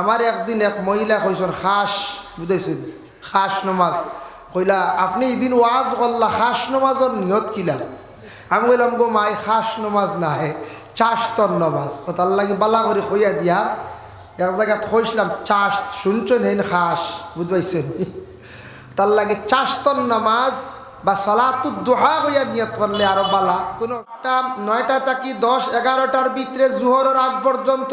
আমার একদিন এক মহিলা কইসন, খাস বুঝাইছেন? খাস নমাজ। কইলা, আপনি এদিন ওয়াজ করলা, খাস নমাজর নিয়ত কিলা? আমি কইলাম, গো মাই, খাস নমাজ নাহে, চাষতর নমাজ। ও তার লাগে বালা করে কইয়া দিয়া এক জায়গাত কইসলাম চাষ, শুনছেন হেন খাস? বুঝবাইছেন তার লাগে চাষতর নামাজ বা সলাতুর দোহা হইয়া নিয়ত করলে আরও বালা। কোনো নয়টা থাকি দশ, এগারোটার ভিতরে জুহরের আগ পর্যন্ত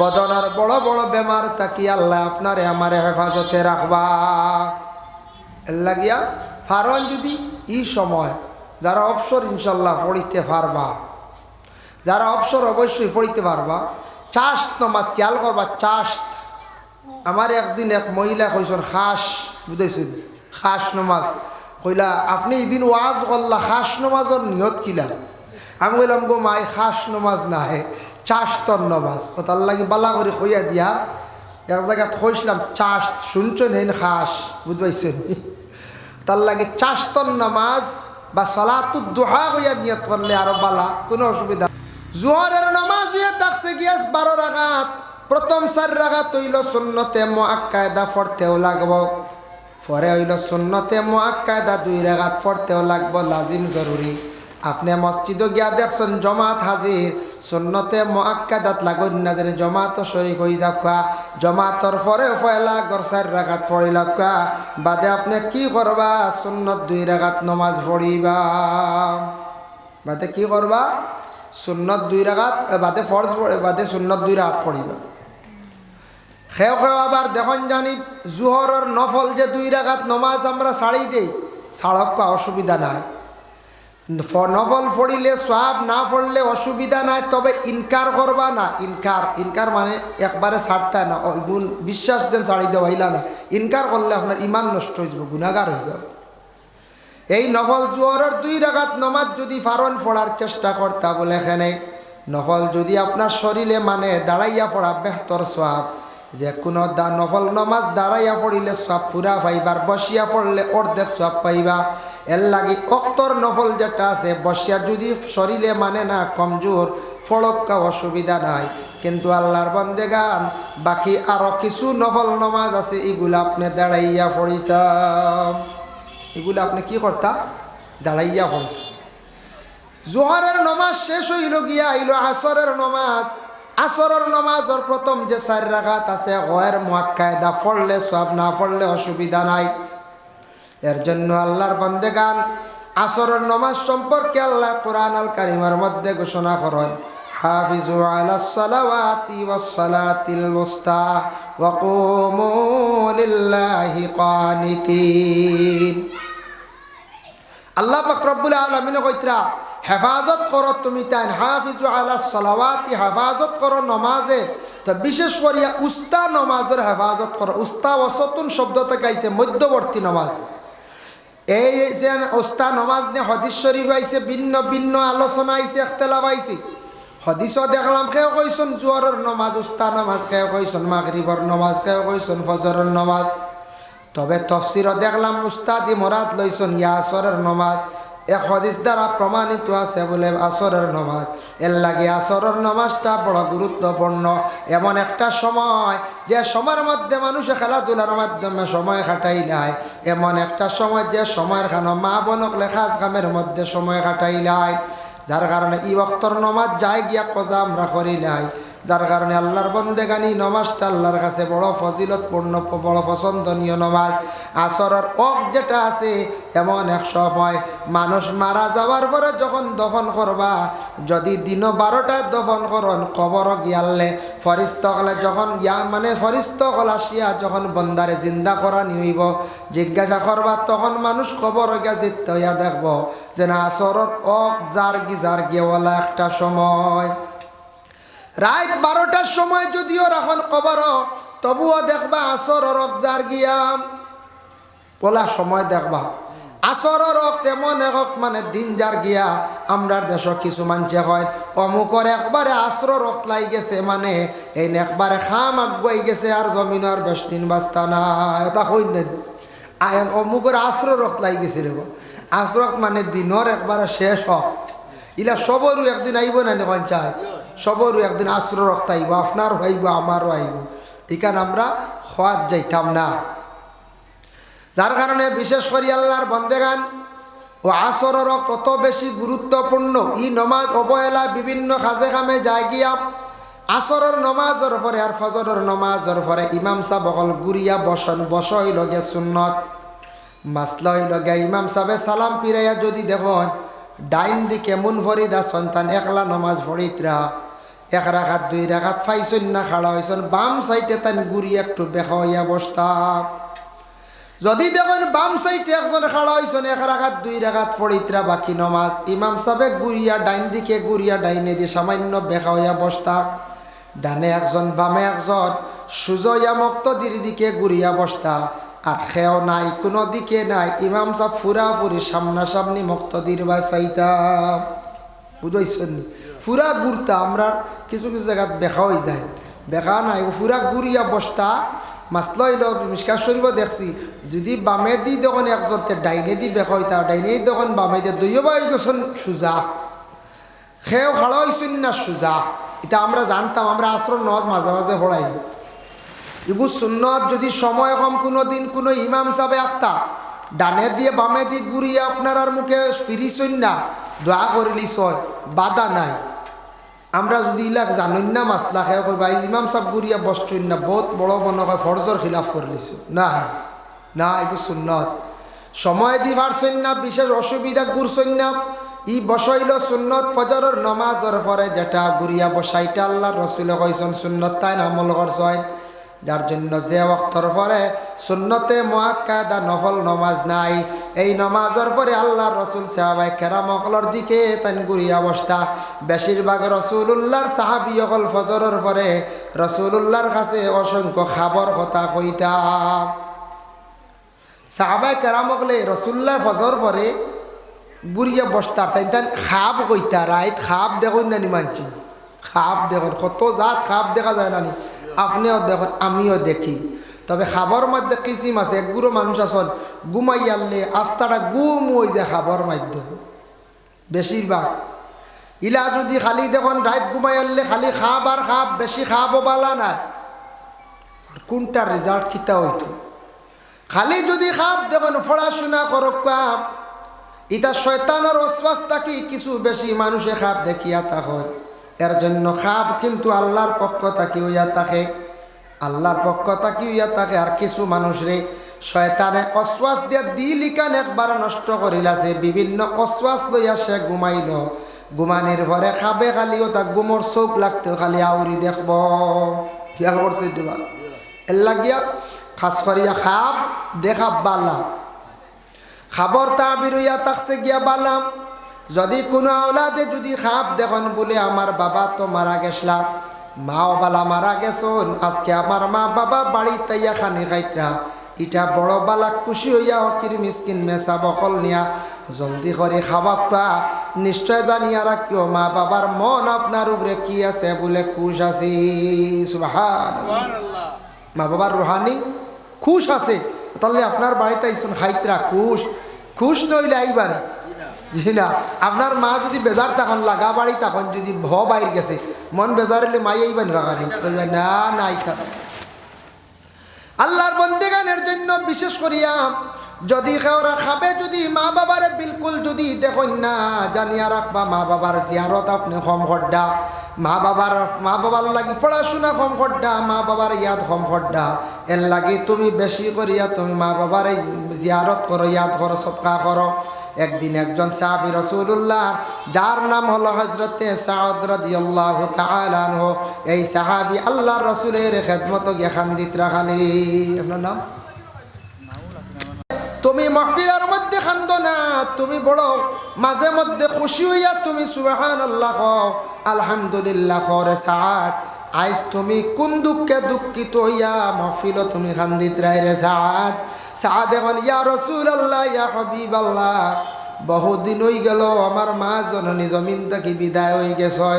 বদনের বড় বড় বেমার তাকি আল্লাহ আপনারে আমারে হেফাজতে রাখবা। লাগিয়া ফারন যদি ই সময় যারা অবসর ইনশাল্লাহ পড়িতে পারবা, যারা অবসর অবশ্যই পড়িতে পারবা চাষ নমাজ খেয়াল করবা চাষ আমার একদিন এক মহিলা কইসন খাস বুঝাইছেন? খাস নমাজ কইলা, আপনি এদিন ওয়াজ করলা, খাস নমাজর নিয়ত কিলা? আমি কইলাম, গো মাই খাস নমাজ নাহে। চাষতর ও তার লাগে বালা করে কইয়া দিয়া, এক জায়গাত কইসলাম চাষ, শুনছেন হেন খাস? বুঝবাইছেন? তার লাগে চাষতর নামাজ বা সলাতুর দোহা হইয়া নিয়ত করলে আরও বালা, কোনো অসুবিধা জোহরের নামাজ হইয়া থাকছে গিয়াস বারো রাগাত প্রথম চার রাগাত হইল শূন্যতে মোয়াক্কায়দা পড়তেও লাগব। পরে হইল শূন্যতে মোয়াক্কায়দা দুই রাগাত পড়তেও লাগব, লাজিম জরুরি। আপনি মসজিদও গিয়া দেখছেন, জমাত হাজির। সুন্নতে মোয়াক্কাদাত লাগুন না জানি জমাত শরীক হয়ে যাকা জমাতর পরে ফয়লা গরসার রাখাত পড়ি লাকা বাদে আপনি কি করবা? সুন্নত দুই রাখাত নমাজ পড়িবা। বাদে কি করবা? সুন্নত দুই রাখাত বাদে ফরজ বাদে সুন্নত দুই রাখাত পড়িবা। খেও খেও আবার দেখুন জানি, জুহরের নফল যে দুই রাখাত নমাজ আমরা ছাড়ি দেই, ছাড়ক অসুবিধা নাই। নফল পড়িলে সব না পড়লে অসুবিধা নাই, তবে ইনকার করবা না। ইনকার ইনকার মানে একবারে ছাড়তে না। গুণ বিশ্বাস যেন ছাড়ি দেওয়াইলা না। ইনকার করলে আপনার ইমান নষ্ট হয়ে যাব গুণাগার হইব এই নফল জোয়ারের দুই রাগাত নমাজ যদি ফারন পড়ার চেষ্টা করতা বলে এখানে, নফল যদি আপনার শরীরে মানে দাঁড়াইয়া পড়া বেহতর সব যে কোনো দা নফল নমাজ দাঁড়াইয়া পড়িলে সব পুরা পাইবার, বসিয়া পড়লে অর্ধেক সব পাইবা। এর লাগি অক্তর নফল যেটা আছে, বসিয়া যদি শরীরে মানে না কমজোর ফড়ক্কা অসুবিধা নাই। কিন্তু আল্লাহর বন্দে গান বাকি আরও কিছু নফল নমাজ আছে, এগুলো আপনি দাঁড়াইয়া পড়িতাম। এগুলো আপনি কি করতা? দাঁড়াইয়া পড়তাম। জোহরের নমাজ শেষ হইল গিয়া, আইল আসরের নমাজ। আসরের নমাজের প্রথম যে চার রাখাত আছে হয়ের মোয়াক্কায়দা, পড়লে সব না, পড়লে অসুবিধা নাই। এর জন্য আল্লাহর বন্দে গান, আসরের নমাজ সম্পর্কে আল্লাহ কোরআন আল কারিমার মধ্যে ঘোষণা করেন, হাফিজু মুস্তা ওয়া কুমু লিল্লাহি কানিতিন আল্লাহ পাক রব্বুল আলামিন হেফাজত করো তুমি তাই হাফিজু আলা সালাওয়াতি, হেফাজত করো নমাজে। তো বিশেষ করিয়া উস্তা নমাজের হেফাজত করো। উস্তা ওসতুন শব্দ থেকে আইছে মধ্যবর্তী নমাজ। এই যে ওস্তা নমাজ নিয়ে হদিস শরীফ আইছে, ভিন্ন ভিন্ন আলোচনা আইছে, এখতেলাফ আইছে। হদিসও দেখলাম কেউ কইসন জোয়ারের নমাজ উস্তা নমাজ কেউ কইসন মাগরিবর নমাজ কেউ কইসন ফজরের নমাজ। তবে তফসিরও দেখলাম উস্তাদি মরাদ লইসন ইয়া আসরের নমাজ। এক হদিস দ্বারা প্রমাণিত আছে বলে, আসরের নমাজ। এর লাগে আসরের নামাজটা বড় গুরুত্বপূর্ণ। এমন একটা সময় যে সময়ের মধ্যে মানুষে খেলাধুলার মাধ্যমে সময় কাটাই কাটাইলায় এমন একটা সময় যে সময়ের খানো মা বনক লেখাস কামের মধ্যে সময় কাটাই কাটাইলায় যার কারণে ই অক্তর নমাজ যায় গিয়া কজা আমরা করিলাই যার কারণে আল্লাহর বন্দেগানি নমাজটা আল্লাহর কাছে বড় ফজিলতপূর্ণ, বড় পছন্দনীয় নমাজ। আসরের অক যেটা আছে, এমন এক সময় মানুষ মারা যাওয়ার পরে যখন দফন করবা, যদি দিন বারোটায় দফন করন, কবর ফরিস্ত হলে যখন ইয়া মানে ফরিস্ত হল আসিয়া যখন বন্দারে জিন্দা করা নিইব, জিজ্ঞাসা করবা, তখন মানুষ খবর গিয়া জিত হইয়া দেখব যে না, আসরের অক জার গি জার গিয়েওয়ালা একটা সময়। রাত বারোটার সময় যদিও রাখন কবর, তবুও দেখবা আসর রবজার গিয়াম। পলা সময় দেখবা। আসর রক তেমন এক মানে দিন যার গিয়া আমরার দেশ কিছু মানছে হয়। অমুকর একবারে আসর রক লাই গেছে মানে এই একবারে খাম আগুয়াই গেছে আর জমিনের বেশ দিন বাস্তা না এটা হই আয়ন, অমুকর আসর রক লাই গেছে রে আসরক মানে দিনর একবারে শেষ হক। ইলা সবরও একদিন আইব না চায় সবরও একদিন আশ্র রক্ত আইব আপনার হইব আমারও আইব। এখান আমরা হওয়ার যাইতাম না। যার কারণে বিশেষ করে আল্লাহর বন্দেগান ও আসরের কত বেশি গুরুত্বপূর্ণ। ই নমাজ অবহেলা বিভিন্ন কাজে কামে যায় গিয়া আসরের নমাজের পরে আর ফজরের নমাজের পরে ইমাম সাহ বকল গুরিয়া বসন, বসই লগে সুন্নত, মাসলই লগে ইমাম সাহেবে সালাম পিরাইয়া যদি দেখুন, ডাইন দিকে মুন ফরিদা সন্তান একলা নমাজ ফরিতরা এক রাখাত দুই রাখাত ফাইছন না, খাড়া হয়েছেন বাম সাইডে তান গুড়ি একটু বেখা হইয়া বসতা যদি দেখুন বাম সাইডে একজন খাড়া হয়েছেন এক রাখাত দুই রাখাত ফরিতরা বাকি নমাজ। ইমাম সাহেবে গুড়িয়া ডাইন দিকে, গুড়িয়া ডাইনে দিয়ে সামান্য বেখা হইয়া বসতা ডানে একজন, বামে একজন। সুজয়া মক্তদির দিকে গুড়িয়া বসতা আর খেও নাই, কোনো দিকে নাই। ইমাম সাহেব ফুরাফুরি সামনাসামনি মক্তদির বা চাইতাম বুঝাইছেন ফুরা গুড়তা আমরা কিছু কিছু জায়গাত বেখা হয়ে যায়। বেখা নাই, ফুরা গুড়িয়া বস্তা মাসল হইল মিসকা শরীফ দেখছি। যদি বামে দি দেখুন একজন ডাইনে দি বেখা হইতা ডাইনে দি দেখুন বামে দিয়ে দুইও বাই গেছেন সুজা। খেয়েও খাড়া হয়েছেন না সুজা। এটা আমরা জানতাম, আমরা আশ্রম নজ মাঝে মাঝে হড়াই ইগু সুন্নত যদি সময় কম কোনো দিন কোনো ইমাম সাহেব আখতা, ডানে দিয়ে বামে দিয়ে ঘুরিয়ে আপনার আর মুখে ফিরিছই না। দোয়া করিলিস বাধা নাই। আমরা যদি ইলাক জানুন না মাসলা খেয়ে কই ভাই ইমাম সাবগুরিয়া বসছই না, বহুত বড় মনে হয় ফরজর খিলাফ করলিস না না এই সুন্নত। সময় দি পারছেন না বিশেষ অসুবিধা ঘুরছই না ই বসাইল সুন্নত ফজরের নমাজর পরে যেটা গুরিয়া বসাইটা আল্লাহ রসুল কইসন সুন্নত তাই আমল করছয় যার জন্য যে অক্তর পরে সুন্নতে মহাক্কাদা নফল নমাজ নাই, এই নমাজের পরে আল্লাহ রসুল সাহাবাই কেরামকলর দিকে তান গুড়ি অবস্থা। বেশিরভাগ রসুল্লাহর সাহাবি অকল ফজরের পরে রসুল্লাহর কাছে অসংখ্য খাবর কথা কইতা সাহাবাই কেরামকলে রসুল্লাহ ফজর পরে বুড়িয়া বসতা তাই তান খাব কইতা, রাইত খাব দেখুন না মানছি। খাব দেখুন, কত জাত খাব দেখা যায় নি আপনিও দেখুন আমিও দেখি। তবে খাবার মধ্যে কিসিম আছে একগুলো মানুষ আসন ঘুমাই আনলে আস্তাটা গুম হয়ে যায় খাবার মাধ্যম বেশিরভাগ। ইলা যদি খালি দেখুন রাত আনলে খালি খাব আর খাব, বেশি খাব বালা না। কোনটা রেজাল্ট খিতা হইতো? খালি যদি খাব, দেখুন, পড়াশোনা করক কাপ ইটা শয়তানের অশ্বাস থাকি কিছু বেশি মানুষে খাপ দেখিয়া তা হয়। এর জন্য খাপ কিন্তু আল্লাহর পক্ষ থাকি হইয়া থাকে আল্লাহর পক্ষ থাকি হইয়া থাকে আর কিছু মানুষরে শয়তানে অশ্বাস দিয়া দিল ইকান একবার নষ্ট করিলাছে বিভিন্ন অশ্বাস লইয়া সে ঘুমাইল। ঘুমানির ঘরে খাবে খালিও তাক গুমর চোখ লাগতেও খালি আউরি দেখব। খেয়াল করছে দিবা এর লাগিয়া খাস করিয়া খাপ দেখা বালা। খাবর তাবির হইয়া তাকছে গিয়া বালাম যদি কোনো আওলাদে যদি খাপ দেখুন বলে আমার বাবা তো মারা গেছলাম মাও বালা মারা গেছন, আজকে আমার মা বাবা বাড়িতে ইয়া খানি খাইতরা। ইটা বড় বালা খুশি হইয়া হকির মিসকিন মেসা বকল নিয়া জলদি করে খাবা খোৱা নিশ্চয় জানিয়া রাখিও, মা বাবার মন আপনার উপরে কি আছে বলে খুশ আছি। মা বাবার রুহানি খুশ আছে, তাহলে আপনার বাড়িতে আইসুন, খাইতরা, খুশ। খুশ নইলে আইবান জি না? আপনার মা যদি বেজার তখন লাগা বাড়ি, তখন যদি ভ বাইর গেছে, মন বেজার হলে মাই আইবেন বাগানি না না, আইতা আল্লাহর বন্দেগানের জন্য বিশেষ করিয়া, যদি কেউরা খাবে, যদি মা বাবারে বিলকুল যদি দেখুন না, জানিয়া রাখবা, মা বাবার জিয়ারত আপনি কম খড্ডা। মা বাবার মা বাবার লাগি পড়াশোনা কম খড্ডা, মা বাবার ইয়াদ কম খড্ডা। এর লাগি তুমি বেশি করিয়া তুমি মা বাবার জিয়ারত করো, ইয়াদ করো, সৎকা করো। একদিন একজন সাহাবি রসুল্লাহ যার নাম হলো হজরতে সাদ রাদিয়াল্লাহু তাআলা আনহু, এই সাহাবি আল্লাহ রসুলের খেদমত গিয়ে খান্দিত রাখালি। আপনার নাম? তুমি মহফিলার মধ্যে খান্দ না, তুমি বড় মাঝে মধ্যে খুশি হইয়া তুমি সুবাহান আল্লাহ আলহামদুলিল্লাহ করে সাত আইস তুমি কোন দুঃখে দুঃখিত হইয়া মহফিল তুমি খান্দিত রায় রে সাদ। সাদ এখন ইয়া রসুল আল্লাহ ইয়া হবিব আল্লাহ বহুদিন হয়ে গেল, আমার মা জননী জমিন থেকে বিদায় হয়ে গেছে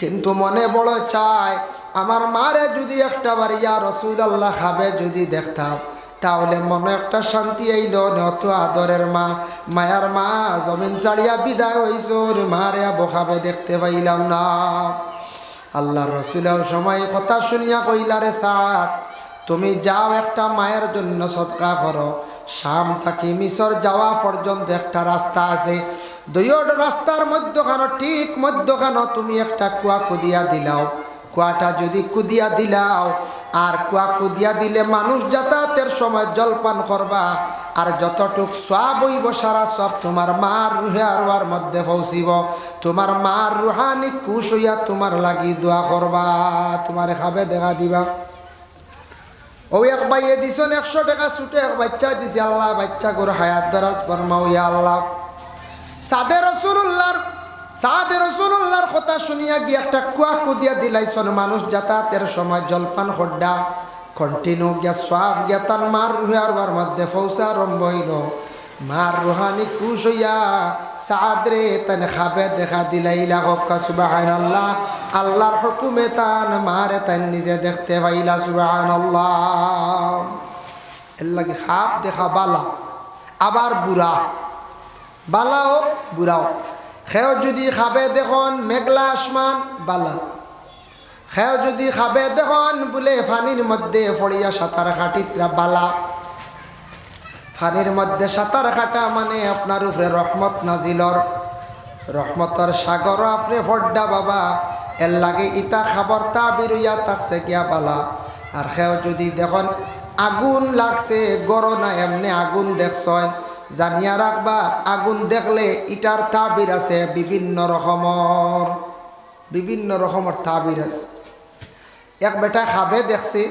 কিন্তু মনে বড় চায়, আমার মারে যদি একটা বার ইয়া রসুল আল্লাহ খাবে যদি দেখতাম, তাহলে মনে একটা শান্তি আইল নত আদরের মা, মায়ার মা জমিন ছাড়িয়া বিদায় হইস মারে বখাবে দেখতে পাইলাম না। আল্লাহ রসুলের সময় কথা শুনিয়া কইলারে সাত তুমি যাও একটা মায়ের জন্য সৎকা করো। শাম থাকি মিশর যাওয়া পর্যন্ত একটা রাস্তা আছে। দুইয়ট রাস্তার মধ্যখানো, ঠিক মধ্যখানো তুমি একটা কুয়া কুদিয়া দিলাও। কুয়াটা যদি কুদিয়া দিলাও, আর কুয়া কুদিয়া দিলে মানুষ যাতায়াতের সময় জলপান করবা। আর যতটুক সব হইব, সারা সব তোমার মার রুহে আরোয়ার মধ্যে পৌঁছিব। তোমার মার রুহানি কুশ হইয়া তোমার লাগি দোয়া করবা। তোমার খাবে দেখা দিবা। ও এক বাইয়ে দিছন একশো টাকা ছুটে এক বাচ্চা দিছে, আল্লাহ বাচ্চা করে হায়াত দরাজ ফরমাও ইয়া আল্লাহ। সাদে রসুল্লাহর সাদে রসুল্লাহর কথা শুনিয়া গিয়ে একটা কুয়া কুদিয়া দিলাইছন মানুষ যাতায়াতের সময় জলপান হড্ডা কন্টিনিউ গিয়া সব গিয়া তার মার রুহার মধ্যে ফৌসা আরম্ভ হইল। মার রুহানি খুশ হইয়া সাদরে তান খাবে দেখা দিলাইলা হকা সুবাহান আল্লাহ আল্লাহর হুকুমে তান মারে তান নিজে দেখতে পাইলা সুবাহান আল্লাহ এর লাগে খাপ দেখা বালা, আবার বুড়া। বালাও বুড়াও। খেও যদি খাবে দেখুন মেঘলা আসমান, বালা। খেও যদি খাবে দেখুন বলে পানির মধ্যে পড়িয়া সাঁতার খাটিতরা বালা। পানির মধ্যে সাঁতার কাটা মানে আপনার উপরে রহমত নাজিলর রহমতর সাগর আপনি ফড্ডা বাবা। এর লাগে ইটা খাবার তা বিরুইয়া তাকছে গিয়া বালা। আর খেও যদি দেখুন আগুন লাগছে গরো না এমনি আগুন দেখছেন জানিয়া রাখবা, আগুন দেখলে ইটার তাবির আছে বিভিন্ন রকমর। বিভিন্ন রকমের তাবির আছে। এক বেটা খাবে দেখছে,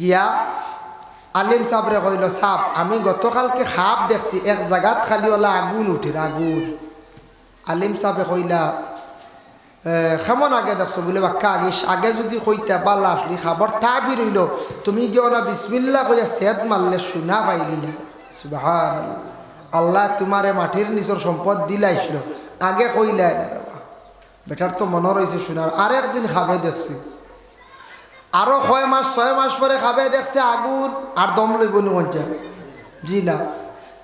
গিয়া আলিম সাবরে কইল সাপ আমি গতকালকে সাপ দেখছি, এক জায়গাত খালি ওলা আগুন উঠির আগুন। আলিম সাহেবে কইলা কেমন আগে দেখছ? বলে, বাক্কা আগে আগে যদি কইতা বাল্লা আসলি, খাবার তাবির হইল, তুমি গিয়ে না বিসমিল্লা কইয়া সেদ মারলে শুনা পাইলি না। সুবাহান আল্লাহ তোমারে মাটির নিচর সম্পদ দিলাইছিল। আগে কইলাই না বেটার তো মনে রয়েছে শোনার আর একদিন খাবে দেখছি। আরও ছয় মাস ছয় মাস পরে খাবে, দেখছে আগুন আর দম লইব নুমঞ্জা জি না।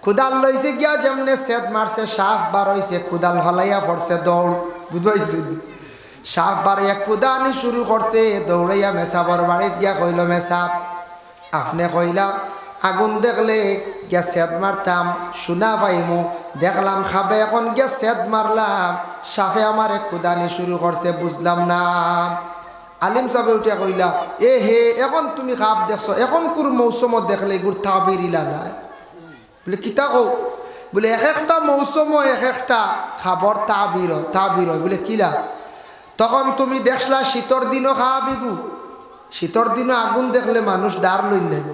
কুদাল লইছে গিয়া যেমনে সেদ মারছে, সাফ বার হইছে, কুদাল হলাইয়া পড়ছে দৌড়, বুঝাইছে? সাফ বাড়াইয়া কুদানি শুরু করছে, দৌড়াইয়া মেসাবর বাড়িত গিয়া কইল মেসাপ আপনি কইলা, আগুন দেখলে গিয়া সেদ মারতাম, শুনা পাইমু, দেখলাম খাবে, এখন গিয়া সেদ মারলাম, সাফে আমারে কুদানি শুরু করছে, বুঝলাম না। আলিম সাহেব উঠিয়া কইলা, এ হে, এখন তুমি খাপ দেখছ, এখন কোন মৌসুমত দেখলে এগুর তাবিরিলা নাই? বলে, কিতা কও? বলে, এক একটা মৌসুম এক একটা খাবার তাবির তাবির বলে, কিলা? তখন তুমি দেখলা শীতর দিনও খাওয়া বিগু শীতর দিনও আগুন দেখলে মানুষ দাঁড় লই নেন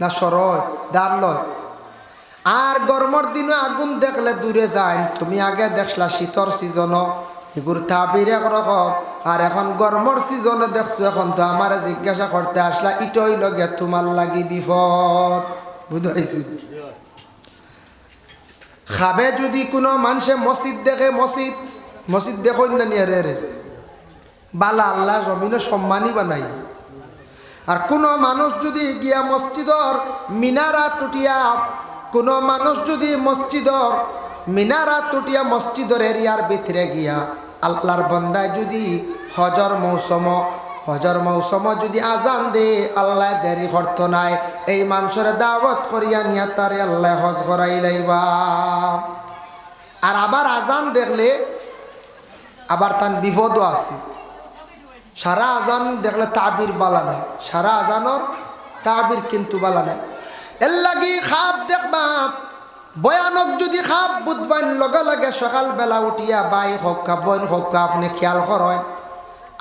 না সরয় দাঁড় লয়। আর গরমর দিনও আগুন দেখলে দূরে যায়। তুমি আগে দেখলা শীতর সিজনও এগুর তাবির একরকম আর এখন গরমর সিজনে দেখছ, এখন তো আমার জিজ্ঞাসা করতে আসলা, ইটই লগে তোমার লাগি বিপদ? বুঝাইছি খাবে যদি কোনো মানুষে মসজিদ দেখে, মসজিদ মসজিদ দেখুন না নিয়ে রে রে। বালা আল্লাহ জমিনে সম্মানই বানাই। আর কোনো মানুষ যদি গিয়া মসজিদর মিনারা টুটিয়া কোনো মানুষ যদি মসজিদর মিনারা টুটিয়া মসজিদর এরিয়ার ভিতরে গিয়া আল্লাহর বন্দায় যদি হজর মৌসুম হজর মৌসুম যদি আজান দে আল্লাহ দেরি করতো নাই। এই মানুষের দাওয়াত করিয়া নিয়া তারে আল্লাহ হজ করাই লাইবা। আর আবার আজান দেখলে, আবার তার বিপদও আছে। সারা আজান দেখলে তাবির বালা নাই। সারা আজানর তাবির কিন্তু বালা নাই। এর লাগি খাপ দেখবা ভয়ানক যদি খাপ বুধবান লগে লগে সকালবেলা উঠিয়া বাই হকা বইন হকা আপনি খেয়াল করেন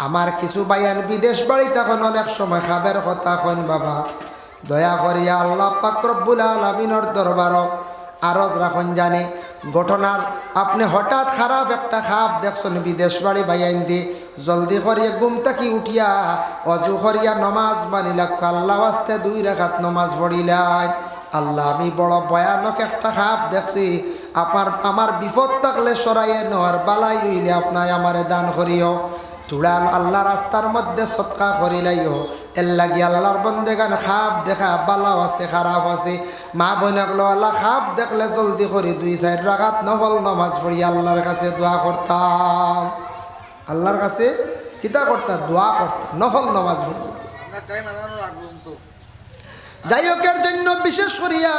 আমার কিছু বাইয়ান বিদেশ বাড়ি তখন অনেক সময় খাবের কথা কন বাবা। দয়া করিয়া আল্লাহ পাক রব্বুল আলমিনর দরবার আরজ রাখন জানে। ঘটনার আপনি হঠাৎ খারাপ একটা খাপ দেখছেন বিদেশ বাড়ি বাইয়াইন দি। জলদি করিয়া গুম তাকি উঠিয়া, অজু করিয়া নমাজ বানিলা আল্লাহ আসতে দুই রেখাত নমাজ পড়িলাই আল্লাহ, আমি বড় ভয়ানক একটা খাপ দেখছি। আপনার আমার বিপদ থাকলে সরাইয়ে নেওয়ার বালাই হইলে আপনার আমারে দান করিও। তুড়াল আল্লাহ রাস্তার মধ্যে সৎকা করিলাইও। এর লাগি আল্লাহর বন্দেগান খাপ দেখা, বালাও আছে, খারাপ আছে। মা বোনকলো আল্লাহ খাপ দেখলে জলদি করি, দুই চার রাগাত নহল নমাজ পড়ি, আল্লাহর কাছে দোয়া করতাম। আল্লাহর কাছে কিতা করতাম? দোয়া করতাম, নফল নমাজ পড়ি। যাই হোক এর জন্য বিশেষ করিয়া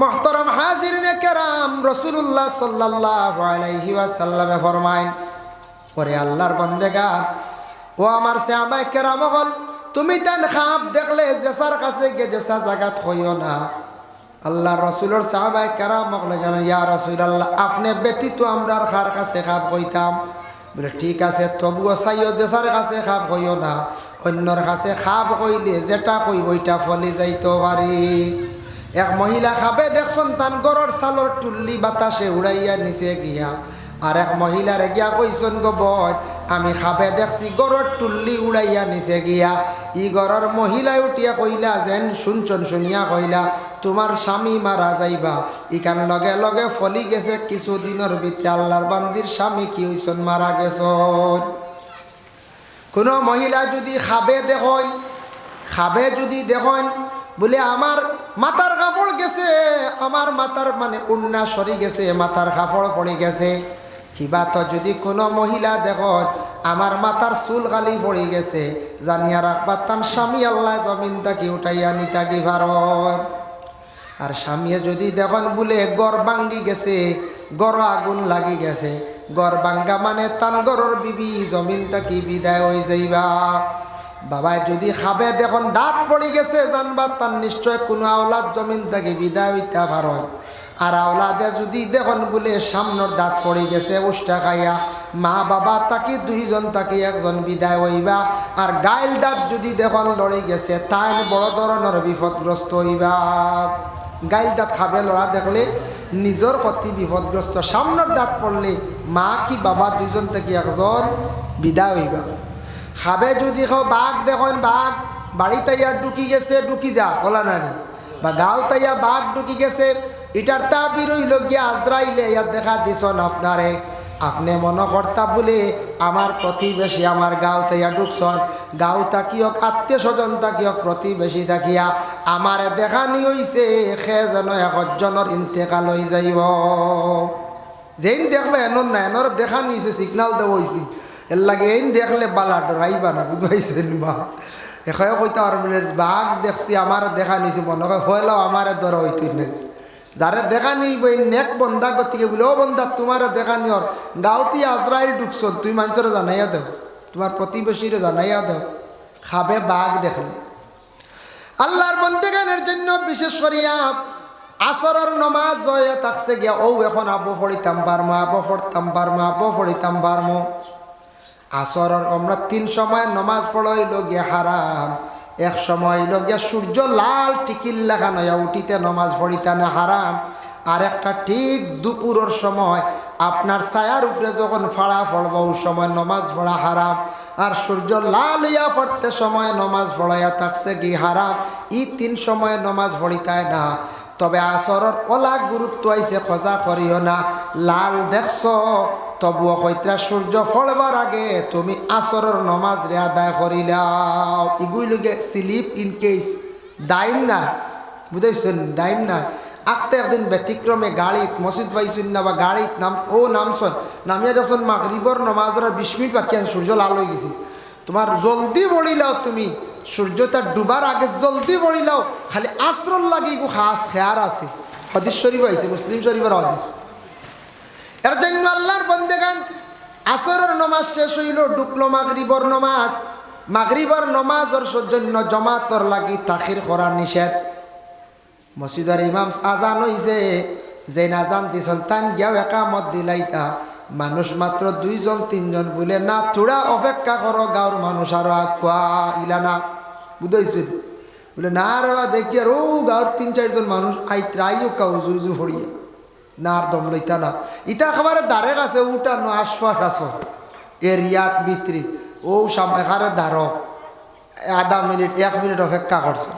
মহতরম হাজির কেরাম রসুল্লাহ সাল্লাহ আলাইহি ওয়াসাল্লামে ফরমাইন পরে আল্লাহর বন্দেগা, ও আমার শ্যামাই কেরাম হল, তুমি তেন খাপ দেখলে জেসার কাছে গে জেসা জাগাত হইও না। আল্লাহ রসুলের সাহাবাই কেরাম মকলে জানেন, ইয়া রসুল আল্লাহ আপনি ব্যতীত আমরা খার কাছে খাপ হইতাম? বলে, ঠিক আছে, তবুও চাইও জেসার কাছে খাপ হইও না। অন্যর কাছে খাপ কইলে যেটা কইব ওইটা ফলি যাইতে পারি। এক মহিলা খাবে দেখছন তান গরর সালর টুল্লি বাতাসে উড়াইয়া নিচে গিয়া। আর এক মহিলার গিয়া কইসন গো বয়, আমি খাবে দেখছি গরর টুল্লি উড়াইয়া নিচে গিয়া। ই গরর মহিলায় উঠিয়া কইলা, যেন শুনছন, শুনিয়া কইলা, তোমার স্বামী মারা যাইবা। ইকান লগে লগে ফলি গেছে কিছুদিনের ভিতরে আল্লাহর বান্দির স্বামী কি হইছন, মারা গেছন। কোনো মহিলা যদি খাবে দেখেন, খাবে যদি দেখেন, বলে আমার মাথার কাপড় গেছে, আমার মাথার মানে উন্না সরি গেছে, মাথার কাপড় পড়ে গেছে। কিবা তো যদি কোনো মহিলা দেখেন, আমার মাথার চুল গালি পড়ে গেছে, জানিয়া রাখবার তার স্বামী আল্লাহ জমিন তাকে উঠাইয়া নিতাকি ভারত। আর স্বামীয়ে যদি দেখেন বলে গড় ভাঙ্গি গেছে, গড় আগুন লাগি গেছে গড় ভাঙ্গা মানে তান গড়র বিবি, জমিন তাকি বিদায় হয়ে যাইবা? বাবাই, যদি খাবে দেখুন দাঁত পড়ে গেছে, জানবা তার নিশ্চয় কোনো আওলাদ জমিন তাকে বিদায় হইতে পারো? আর আওলাদে যদি দেখুন বলে সামনের দাঁত পড়ে গেছে, উষ্টা খাইয়া, মা বাবা তাকে দুইজন তাকে একজন বিদায় হইবা? আর গাইল দাঁত যদি দেখুন লড়ে গেছে তাই বড় ধরনের বিপদগ্রস্ত হইবা। গাইল দাঁত খাবে লড়া দেখলে নিজের ক্ষতি বিপদগ্রস্ত সামনের দাঁত পড়লে মা কি বাবা দুইজন থেকে একজন বিদায় হইবা। খাবে যদি খাও বাঘ দেখেন, বাঘ বাড়ি তাইয়া ঢুকি গেছে, ঢুকি যা ওলা নানি। বা গাঁও তাইয়া বাঘ ঢুকি গেছে এটার তা বিরইল গিয়া আজরাইলে ইয়ার দেখা দিছন আপনারে আপনি মনে কর্তা বলে আমার প্রতিবেশী আমার গাঁও তাইয়া ঢুকছন। গাঁও তাকিয়ক আত্মীয় স্বজন তাকিয়ক প্রতিবেশী থাকিয়া আমার দেখানি হইছে, সে যেন একজনের ইন্তেকাল হয়ে যাইব। যেইন দেখলে এনর না এনর দেখানি হয়েছে সিগনাল দেওয়া হয়েছে এর লাগে এই দেখলে বালা ডরাইবা না বুঝাইছেন বা। এখানে কইতে আর বাঘ দেখছি আমার দেখা নিছি মনে হয় হইলেও আমার দর হইতে নেই যারে দেখা নিই বই, নেক বন্ধা গতিকে বলে, ও বন্ধা, তোমার দেখা নিওর গাঁওতি আজরাইল ঢুকছ তুই মানুষের জানাইয়া দেও। তোমার প্রতিবেশীরে জানাইয়া দেও। খাবে বাঘ দেখলে। আল্লাহর বন্দেগানের জন্য বিশেষ করিয়া আসরের নমাজ জয়ে থাকছে গিয়া ও এখন আবো ফড়িতাম বারমো, আবো ফড়তাম বারমো, আবো ফড়িতাম বারমো। আসরের আমরা তিন সময় নমাজ পড়ইল গিয়া হারাম। এক সময় হইল গিয়া সূর্য লাল টিকিল লেখা নয়া উঠিতে নমাজ পড়িতে না হারাম। আর একটা ঠিক দুপুরের সময় আপনার ছায়ার উপরে যখন ফাড়া পড়ব, ওই সময় নমাজ পড়া হারাম। আর সূর্য লাল ইয়া পড়তে সময় নমাজ পড়াইয়া থাকছে কি হারাম? ই তিন সময় নমাজ পড়িতায় না। তবে আসরের ওলা গুরুত্ব আইসে খোঁজা করিও না। লাল দেখছ তবুও কইত্রা সূর্য ফলবার আগে তুমি আসরের নমাজ রে আদায় করিলাও। ইগুইলগে স্লিপ ইন কেস দাইম না। বুঝাইছেন? দাইম না। আঁকতে একদিন ব্যতিক্রমে গাড়িত, মসজিদ পাইছেন না বা গাড়িত নাম, ও নামছন, নামিয়া যখন মাগরিবর নমাজের বিশ মিনিট বাকি সূর্য লাল হয়ে গেছি। তোমার জলদি বড়িলাও তুমি, সূর্য তার ডুবার আগে জলদি বড়িলাও খালি আশ্রম লাগে গো খাস খেয়ার আছে। হদিস শরীফ আইছে মুসলিম শরীফের হদিস। এর জন্য আল্লাহর বন্দেগান আসরের নমাজ শেষ হইল, ডুকলো মাগরিবর নমাজ। মাগরিবর নমাজর জন্য জমাতর লাগি তাখির করা নিষেধ। মসজিদের ইমাম আজান হইছে যে নাজান দিছন, তান গিয়াও একামত দিলাইতা। মানুষ মাত্র দুইজন, তিনজন বলে, না তোরা অপেক্ষা করো গাঁর মানুষ আরও আকুয়া ইলা না। বুঝাইছিল বলে, না রে দেখি আর, ও গাঁর তিন, চারজন মানুষ আই ট্রাইও কাউ উজু উজু হরিয়ে না আর দম লইতা না। ইটা খাবার দ্বারে গাছে উটা আশ্বাস আছো। এরিয়াত বিত্রি ও সামনে খারে দ্বার আধা মিনিট, এক মিনিট অপেক্ষা করছে